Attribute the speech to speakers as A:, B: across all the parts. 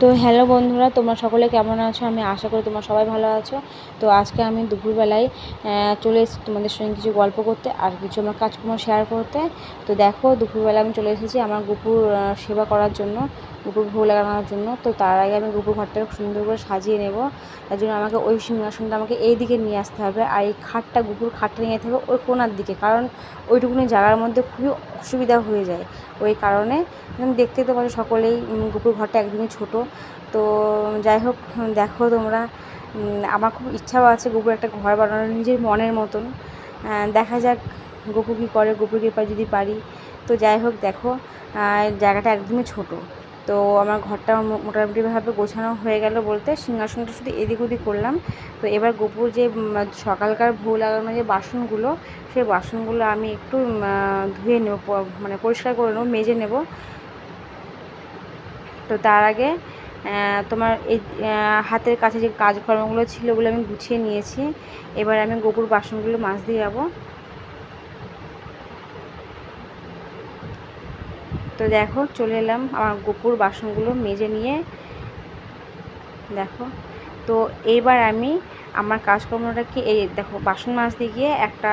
A: তো হ্যালো বন্ধুরা, তোমরা সকলে কেমন আছো? আমি আশা করি তোমরা সবাই ভালো আছো। তো আজকে আমি দুপুরবেলায় চলে এসেছি তোমাদের সঙ্গে কিছু গল্প করতে আর কিছু আমার কাজকর্ম শেয়ার করতে। তো দেখো দুপুরবেলা আমি চলে এসেছি আমার গুপুর সেবা করার জন্য। গুপুর ভোগ লাগানোর জন্য। তো তার আগে আমি গুপুর ঘরটাকে সুন্দর করে সাজিয়ে নেব। তার জন্য আমাকে ওই সিংহাসনটা আমাকে এই দিকে নিয়ে আসতে হবে আর এই খাটটা, গুপুর খাটটা নিয়ে যেতে হবে ওই কোনার দিকে। কারণ ওইটুকুনি জায়গার মধ্যে খুবই অসুবিধা হয়ে যায় ওই কারণে। দেখতে তো পারো সকলেই গুপুর ঘরটা একদমই ছোট। তো যাই হোক, দেখো তোমরা। আমার খুব ইচ্ছাও আছে গুপুর একটা ঘর বানানোর নিজের মনের মতন। দেখা যাক গপু কী করে, গপুর কৃপায় যদি পারি। তো যাই হোক, দেখো জায়গাটা একদমই ছোট। তো আমার ঘরটা মোটামুটিভাবে গোছানো হয়ে গেল বলতে সিংহাসনটা শুধু এদিক ওদিক করলাম। তো এবার গপুর যে সকালকার ভোগ লাগানো যে বাসনগুলো, সেই বাসনগুলো আমি একটু ধুয়ে নেব মানে পরিষ্কার করে নেব, মেজে নেব। তো তার আগে তোমার এই হাতের কাছে যে কাজকর্মগুলো ছিল ওগুলো আমি গুছিয়ে নিয়েছি। এবার আমি গোপুর বাসনগুলো মাছ দিয়ে যাব। তো দেখো, চলে এলাম আমার গোপুর বাসনগুলো মেজে নিয়ে। দেখো, তো এইবার আমি আমার কাজকর্মটাকে এই দেখো, বাসন মাজতে গিয়ে একটা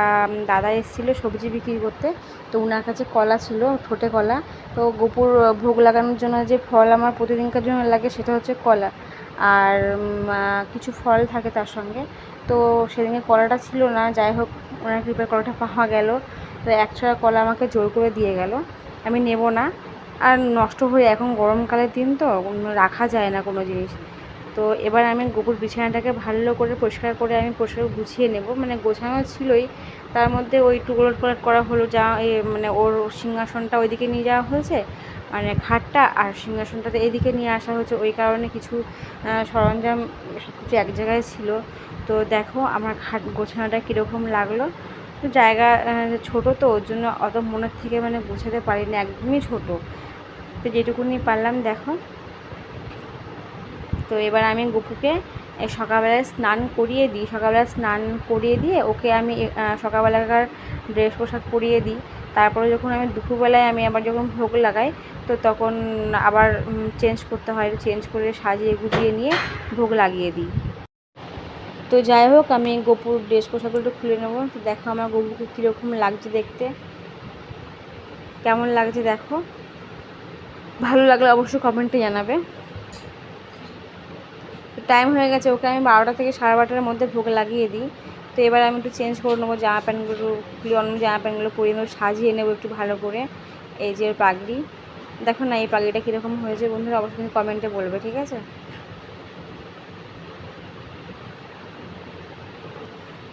A: দাদা এসেছিল সবজি বিক্রি করতে। তো ওনার কাছে কলা ছিল, ঠোঁটে কলা। তো গোপুর ভোগ লাগানোর জন্য যে ফল আমার প্রতিদিনকার জন্য লাগে সেটা হচ্ছে কলা। আর কিছু ফল থাকে তার সঙ্গে। তো সেদিনে কলাটা ছিল না, যাই হোক ওনার কৃপায় কলাটা পাওয়া গেল। তো একশো কলা আমাকে জোর করে দিয়ে গেল। আমি নেব না। আর নষ্ট হয়ে এখন গরমকালের দিন তো রাখা যায় না কোনো জিনিস। তো এবার আমি গোপুর বিছানাটাকে ভালো করে পরিষ্কার করে আমি পরিষ্কার গুছিয়ে নেব। মানে গোছানো ছিলই, তার মধ্যে ওই টুকরো পালট করা হলো যা মানে ওর সিংহাসনটা ওইদিকে নিয়ে যাওয়া হয়েছে মানে খাটটা আর সিংহাসনটাতে এদিকে নিয়ে আসা হয়েছে। ওই কারণে কিছু সরঞ্জাম সব কিছু এক জায়গায় ছিল। তো দেখো আমার খাট গোছানোটা কীরকম লাগল। তো জায়গা ছোটো তো, ওর জন্য অত মনের থেকে মানে গোছাতে পারি না একদমই ছোটো। তো যেটুকুনি পারলাম, দেখো। তো এবার আমি গপুকে সকালবেলায় স্নান করিয়ে দিই। সকালবেলা স্নান করিয়ে দিয়ে ওকে আমি সকালবেলাকার ড্রেস পোশাক পরিয়ে দিই। তারপরে যখন আমি দুপুরবেলায় আমি আবার যখন ভোগ লাগাই, তো তখন আবার চেঞ্জ করতে হয়। চেঞ্জ করে সাজিয়ে গুজিয়ে নিয়ে ভোগ লাগিয়ে দিই। তো যাই হোক, আমি গোপুর ড্রেস পোশাকগুলো একটু খুলে নেব। তো দেখো আমার গপুকে কীরকম লাগছে দেখতে। কেমন লাগছে দেখো? ভালো লাগলে অবশ্যই কমেন্টে জানাবে। টাইম হয়ে গেছে, ওকে আমি বারোটা থেকে সাড়ে বারোটার মধ্যে ভোগ লাগিয়ে দিই। তো এবার আমি একটু চেঞ্জ করে নেব, জামা প্যান্টগুলো অন্য জামা প্যান্টগুলো পরিয়ে নেব, সাজিয়ে নেব একটু ভালো করে। এই যে পাগড়ি। দেখো না এই পাগড়িটা কীরকম হয়েছে, বন্ধুরা অবশ্যই কমেন্টে বলবে, ঠিক আছে?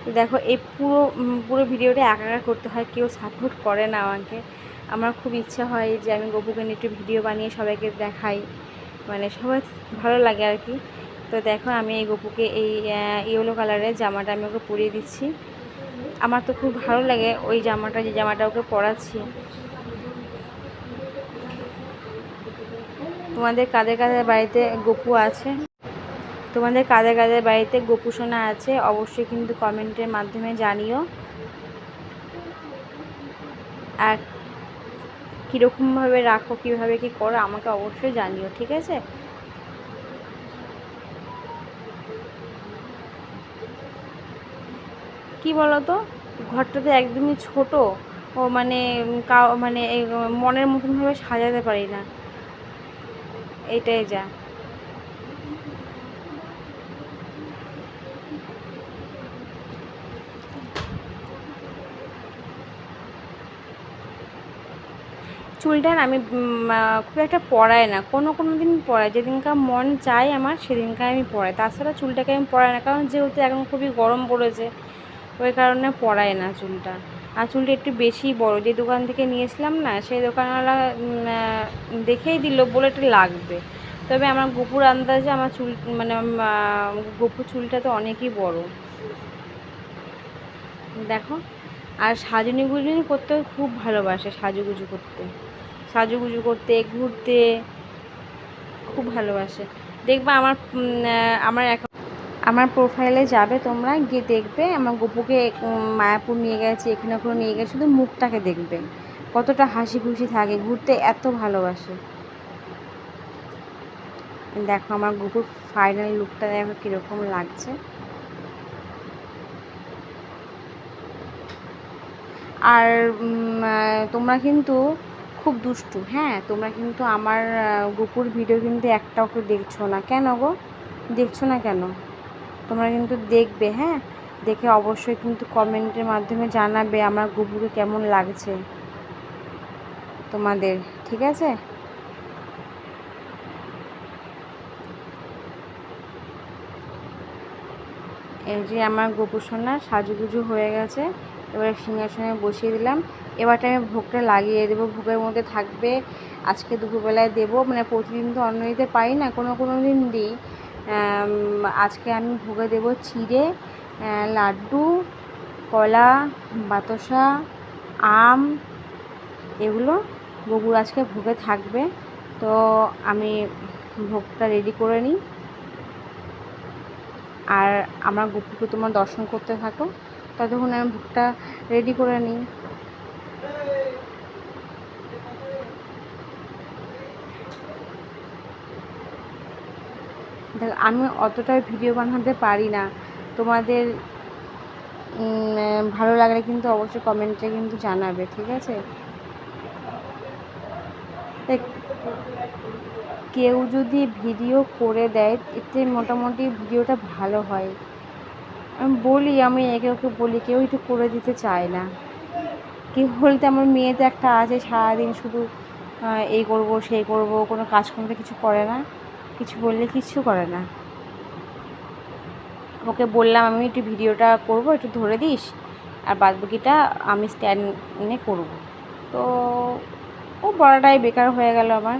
A: তো দেখো, এই পুরো পুরো ভিডিওটা একা একা করতে হয়, কেউ সাপোর্ট করে না আমাকে। আমার খুব ইচ্ছা হয় যে আমি গপুকে নিয়ে একটু ভিডিও বানিয়ে সবাইকে দেখাই। মানে সবাই ভালো লাগে আর কি। তো দেখো, আমি এই গপুকে এই ইয়েলো কালারের জামাটা আমি ওকে পরিয়ে দিচ্ছি। আমার তো খুব ভালো লাগে ওই জামাটা, যে জামাটা ওকে পরাচ্ছি। তোমাদের কাদের কাদের বাড়িতে গপু আছে? তোমাদের কাদের কাদের বাড়িতে গপু সোনা আছে, অবশ্যই কিন্তু কমেন্টের মাধ্যমে জানিও। আর কীরকমভাবে রাখো, কীভাবে কী করো, আমাকে অবশ্যই জানিও, ঠিক আছে? কি বলতো? ঘরটা তো একদমই ছোট, ও মানে মানে মনের মতনভাবে সাজাতে পারি না। এটাই যা। চুলটা আমি খুব একটা পরাই না। কোনো কোনো দিন পরাই। যেদিনকার মন চায় আমার সেদিনকার আমি পরাই। তাছাড়া চুলটাকে আমি পরাই না। কারণ যেহেতু এখন খুবই গরম পড়েছে, ওই কারণে পরাই না চুলটা। আর চুলটা একটু বেশি বড়। যে দোকান থেকে নিয়েছিলাম না, সেই দোকানওয়ালা দেখেই দিল, বলে এটা লাগবে। তবে আমার গোপুর আন্দাজে আমার চুল মানে গোপুর চুলটা তো অনেকই বড়। দেখো। আর সাজুনি গুজুনি করতে খুব ভালোবাসে, সাজুগুজু করতে। সাজুগুজু করতে, ঘুরতে খুব ভালোবাসে। দেখবে আমার আমার এক আমার প্রোফাইলে যাবে তোমরা, গিয়ে দেখবে। আমার গপুকে মায়াপুর নিয়ে গেছে এখানে ওখানে নিয়ে গেছে, শুধু মুখটাকে দেখবে। কতটা হাসি খুশি থাকে, ঘুরতে এত ভালোবাসে। দেখো আমার গুপুর ফাইনাল লুকটা দেখো কীরকম লাগছে। আর তোমরা কিন্তু খুব দুষ্টু। হ্যাঁ তোমরা কিন্তু আমার গুপুর ভিডিও কিন্তু একটাও কেউ দেখছ না। কেন গো? দেখছ না কেন? তোমরা কিন্তু দেখবে হ্যাঁ? দেখে অবশ্যই কিন্তু কমেন্টের মাধ্যমে জানাবে আমার গুপুকে কেমন লাগছে তোমাদের, ঠিক আছে? এই যে আমার গোপুসোনা সাজুগুজু হয়ে গেছে। এবারে সিংহাসনে বসিয়ে দিলাম। এবারটা আমি ভোগটা লাগিয়ে দেবো, ভোগের মধ্যে থাকবে। আজকে দুপুরবেলায় দেবো মানে প্রতিদিন তো অন্ন দিতে পারি না, কোনো কোনো দিন দিই। আজকে আমি ভোগে দেবো চিড়ে লাড্ডু, কলা, বাতাসা, আম, এগুলো বগুর আজকে ভোগে থাকবে। তো আমি ভোগটা রেডি করে নিই। আর আমার গুপুকে তোমার দর্শন করতে থাকো, ততক্ষণ আমি ভোগটা রেডি করে নিই। দেখ, আমি অতটা ভিডিও বানাতে পারি না। তোমাদের ভালো লাগলে কিন্তু অবশ্যই কমেন্টে কিন্তু জানাবে, ঠিক আছে? কেউ যদি ভিডিও করে দেয়, এতে মোটামুটি ভিডিওটা ভালো হয়। আমি বলি, আমি একে ওকে বলি, কেউ একটু করে দিতে চায় না। কেউ বলতে আমার মেয়ে তো একটা আছে, সারাদিন শুধু এই করব, সেই করব, কোনো কাজ করতে কিছু করে না। কিছু বললে কিচ্ছু করে না। ওকে বললাম, আমি একটু ভিডিওটা করব, একটু ধরে দিস, আর বাদবাকিটা আমি স্ট্যান্ডে করব। তো ও বড়াটাই বেকার হয়ে গেল আমার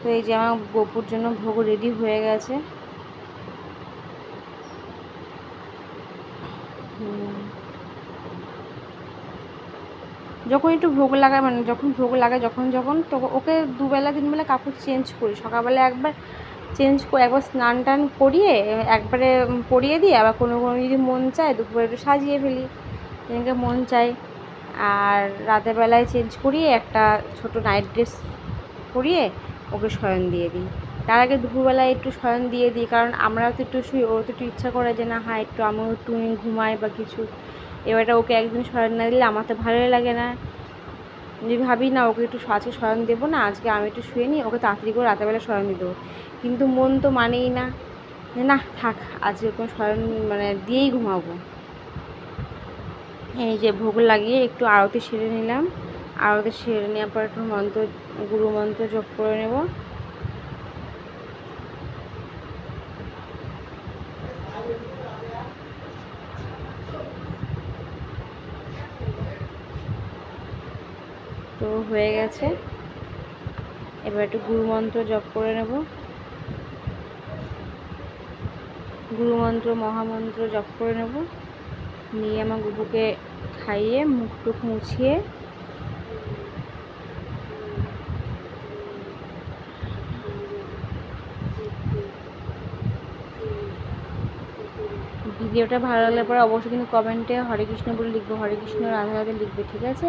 A: তো এই যে আমার গোপুর জন্য ভোগ রেডি হয়ে গেছে। যখন একটু ভোগ লাগায় মানে যখন ভোগ লাগায়, যখন যখন, তো ওকে দুবেলা, তিনবেলা কাপড় চেঞ্জ করি। সকালবেলা একবার চেঞ্জ করে, একবার স্নান টান করিয়ে, একবারে পরিয়ে দিই আবার কোনো কোনো যদি মন চায়, দুপুরে একটু সাজিয়ে ফেলি, যেদিনকে মন চায়। আর রাতের বেলায় চেঞ্জ করিয়ে একটা ছোট নাইট ড্রেস পরিয়ে ওকে শয়ন দিয়ে দিই। তার আগে দুপুরবেলায় একটু শয়ন দিয়ে দিই, কারণ আমরাও তো একটু শুই ওর তো একটু ইচ্ছা করে যে না হ্যাঁ একটু আমিও একটু ঘুমাই বা কিছু। এবারটা ওকে একদিন শয়ন না দিলে আমার তো ভালোই লাগে না। যদি ভাবি, না, ওকে একটু আজকে শয়ন দেবো না, আজকে আমি একটু শুয়ে নিই, ওকে তাড়াতাড়ি করে রাতেরবেলা শয়ন দিয়ে দেবো। কিন্তু মন তো মানেই না না, থাক, আজকে কোনো শয়ন মানে দিয়েই ঘুমাবো। এই যে ভোগ লাগিয়ে একটু আরতি সেরে নিলাম। আরতি সেরে নেওয়ার পর একটু মন্ত্র, গুরু মন্ত্র জপ করে নেব। তো হয়ে গেছে। এবার একটু গুরুমন্ত্র জপ করে নেব। গুরুমন্ত্র মহামন্ত্র জপ করে নেব। নিয়ে আমার গুবুকে খাইয়ে মুখ টুক মুছিয়ে ভিডিওটা ভালো লাগলে পরে অবশ্যই কিন্তু কমেন্টে হরে কৃষ্ণ বলে লিখব, হরে কৃষ্ণ, রাধা রাধা লিখবে, ঠিক আছে?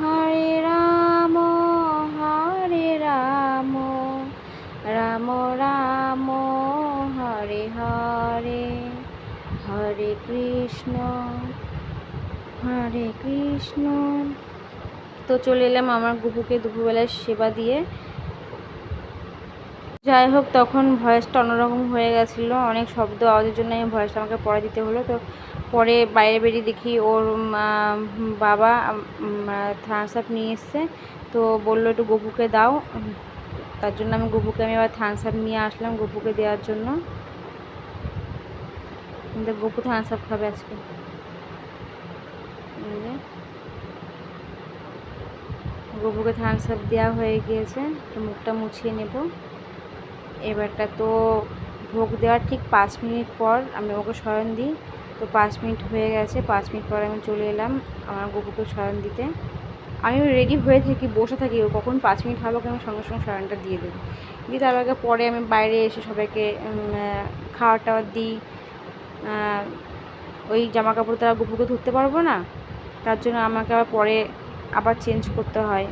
A: হরে রাম হরে রাম রাম রাম, হরে হরে হরে কৃষ্ণ হরে কৃষ্ণ। তো চলে এলাম আমার গুপুকে দুপুরবেলায় সেবা দিয়ে। যাই হোক, তখন ভয়েসটা অন্যরকম হয়ে গেছিল। অনেক শব্দ, আওয়াজের জন্য আমি ভয়েসটা আমাকে পরে দিতে হলো। তো পরে বাইরে বেরিয়ে দেখি ওর বাবা থামস আপ নিয়ে এসছে। তো বলল, একটু গপুকে দাও। তার জন্য আমি গপুকে, আমি আবার থামস আপ নিয়ে আসলাম গপুকে দেওয়ার জন্য। কিন্তু গপু থামস আপ খাবে আজকে। গপুকে থামস আপ দেওয়া হয়ে গিয়েছে। তো মুখটা মুছিয়ে নেব। এবারটা তো ভোগ দেওয়ার ঠিক পাঁচ মিনিট পর আমি ওকে শয়ন দিই। তো পাঁচ মিনিট হয়ে গেছে, পাঁচ মিনিট পর আমি চলে এলাম আমার গপুকে শয়ন দিতে। আমি রেডি হয়ে থাকি, বসে থাকি, ও কখন পাঁচ মিনিট হবে আমি সঙ্গে সঙ্গে শয়নটা দিয়ে দেবো। দিয়ে তার আগে পরে আমি বাইরে এসে সবাইকে খাওয়ার টাওয়ার দিই। ওই জামা কাপড় তো আর গপুকে ধরতে পারব না। তার জন্য আমাকে আবার পরে আবার চেঞ্জ করতে হয়।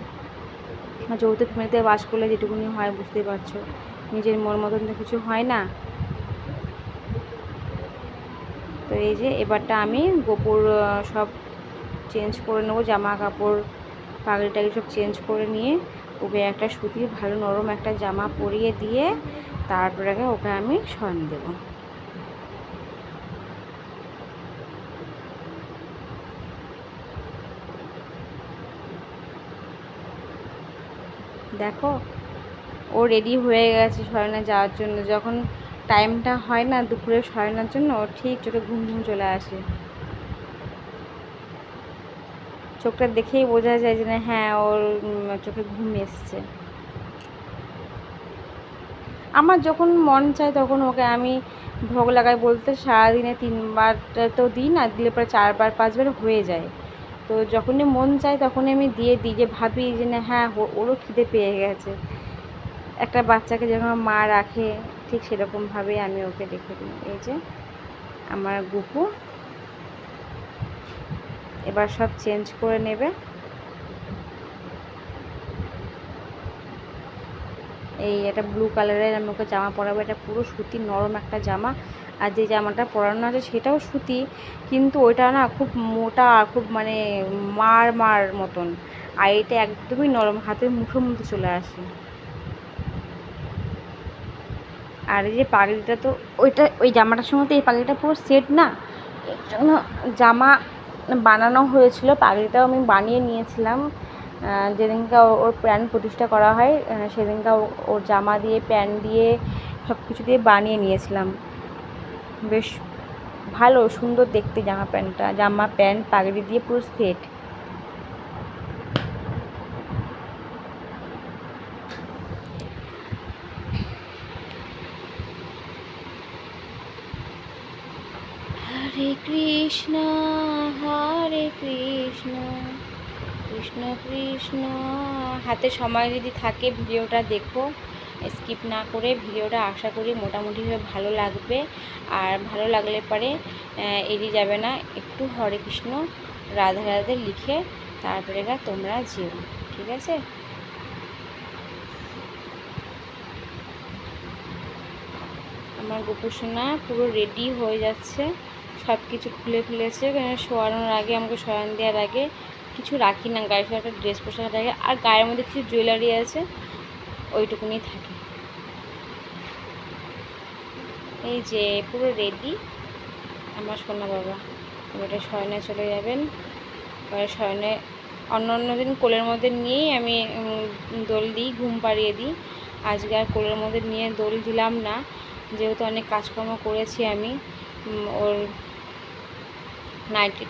A: যৌথ ফ্যামিলিতে বাস করলে যেটুকুনি হয়, বুঝতেই পারছ। নিজের মন মতন তো কিছু হয় না। তো এই যে এবারটা আমি গোপুর সব চেঞ্জ করে নেব, জামা কাপড় পাগড়ি টাগড়ি সব চেঞ্জ করে নিয়ে ওকে একটা সুতির ভালো নরম একটা জামা পরিয়ে দিয়ে তারপরে ওকে আমি শয়ন দেবো। দেখো ও রেডি হয়ে গেছে শয়না যাওয়ার জন্য। যখন টাইমটা হয় না দুপুরে শয়নার জন্য, ও ঠিক চোখে ঘুম ঘুম চলে আসে। চোখটা দেখেই বোঝা যায় যে না হ্যাঁ ওর চোখে ঘুম এসছে। আমার যখন মন চায় তখন ওকে আমি ভোগ লাগাই বলতে সারাদিনে তিনবার তো দিই না, দিলে পরে চারবার, পাঁচবার হয়ে যায়। তো যখনই মন চায় তখনই আমি দিয়ে দিই, যে ভাবি যে না হ্যাঁ ওরও খিদে পেয়ে গেছে। একটা বাচ্চাকে যেরকম মা রাখে, ঠিক সেরকমভাবেই আমি ওকে রেখে দিই। এই যে আমার গুপু। এবার সব চেঞ্জ করে নেবে। এই এটা ব্লু কালারের, আমি ওকে জামা পরাবো। এটা পুরো সুতির নরম একটা জামা। আর যে জামাটা পরানো আছে সেটাও সুতি, কিন্তু ওইটা না খুব মোটা আর খুব মানে মার মার মতন। আর এটা একদমই নরম, হাতের মুঠোর মধ্যে চলে আসে। আর এই যে পাগড়িটা তো ওইটা, ওই জামাটার সঙ্গে তো এই পাগড়িটা পুরো সেট না? এর জন্য জামা বানানো হয়েছিল পাগড়িটাও আমি বানিয়ে নিয়েছিলাম। যেদিনকে ওর প্যান্ট প্রতিষ্ঠা করা হয় সেদিনকে ওর জামা দিয়ে, প্যান্ট দিয়ে সব কিছু দিয়ে বানিয়ে নিয়েছিলাম। বেশ ভালো, সুন্দর দেখতে জামা প্যান্টটা, জামা, প্যান্ট পাগড়ি দিয়ে পুরো সেট হরে কৃষ্ণ, হরে কৃষ্ণ। কৃষ্ণ কৃষ্ণ, হাতে সময় যদি থাকে ভিডিওটা দেখো স্কিপ না করে ভিডিওটা আশা করি মোটামুটিভাবে ভালো লাগবে। আর ভালো লাগলে পরে এড়িয়ে যাবে না, একটু হরে কৃষ্ণ, রাধা রাধে লিখে তারপরে তোমরা যেও, ঠিক আছে? আমার গোপুসোনা পুরো রেডি হয়ে যাচ্ছে। সব কিছু খুলে ফেলেছে। শোয়ানোর আগে, আমাকে শয়ান দেওয়ার আগে কিছু রাখি না গায়ে একটা ড্রেস পোশাক থাকে আর গায়ের মধ্যে কিছু জুয়েলারি আছে, ওইটুকুনি থাকে। এই যে, পুরো রেডি আমার সোনা বাবা, এবারে শয়নে চলে যাবেন। এবারে শয়নে অন্য অন্য দিন কোলের মধ্যে নিয়েই আমি দোল দিই, ঘুম পাড়িয়ে দিই। আজকে আর কোলের মধ্যে নিয়ে দোল দিলাম না। যেহেতু অনেক কাজকর্ম করেছি আমি ওর নাইটি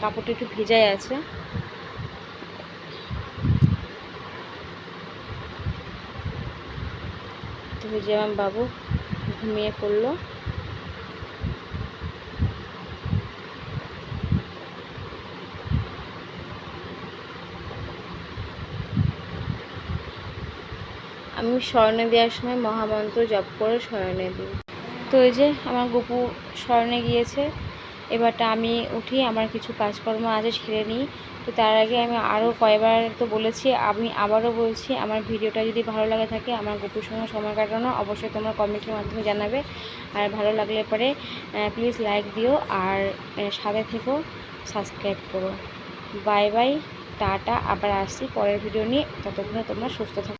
A: কাপড়টা একটু ভেজাই আছে। তো আমার বাবু ঘুমিয়ে পড়ল। আমি স্মরণে দেওয়ার সময় মহামন্ত্র জপ করে স্মরণে দিই। তো এই যে আমার গপু স্মরণে গিয়েছে, এবারটা আমি উঠি, আমার কিছু কাজকর্ম আছে ছেড়ে নিই। তো তার আগে আমি আরও কয়েকবার তো বলেছি, আমি আবারও বলছি, আমার ভিডিওটা যদি ভালো লাগে থাকে, আমার গপুর সঙ্গে সময় কাটানো, অবশ্যই তোমরা কমেন্টের মাধ্যমে জানাবে। আর ভালো লাগলে পরে প্লিজ লাইক দিও আর সাথে থেকেও সাবস্ক্রাইব করো। বাই বাই, টাটা, আবার আসছি পরের ভিডিও নিয়ে। ততক্ষণে তোমরা সুস্থ থাকো।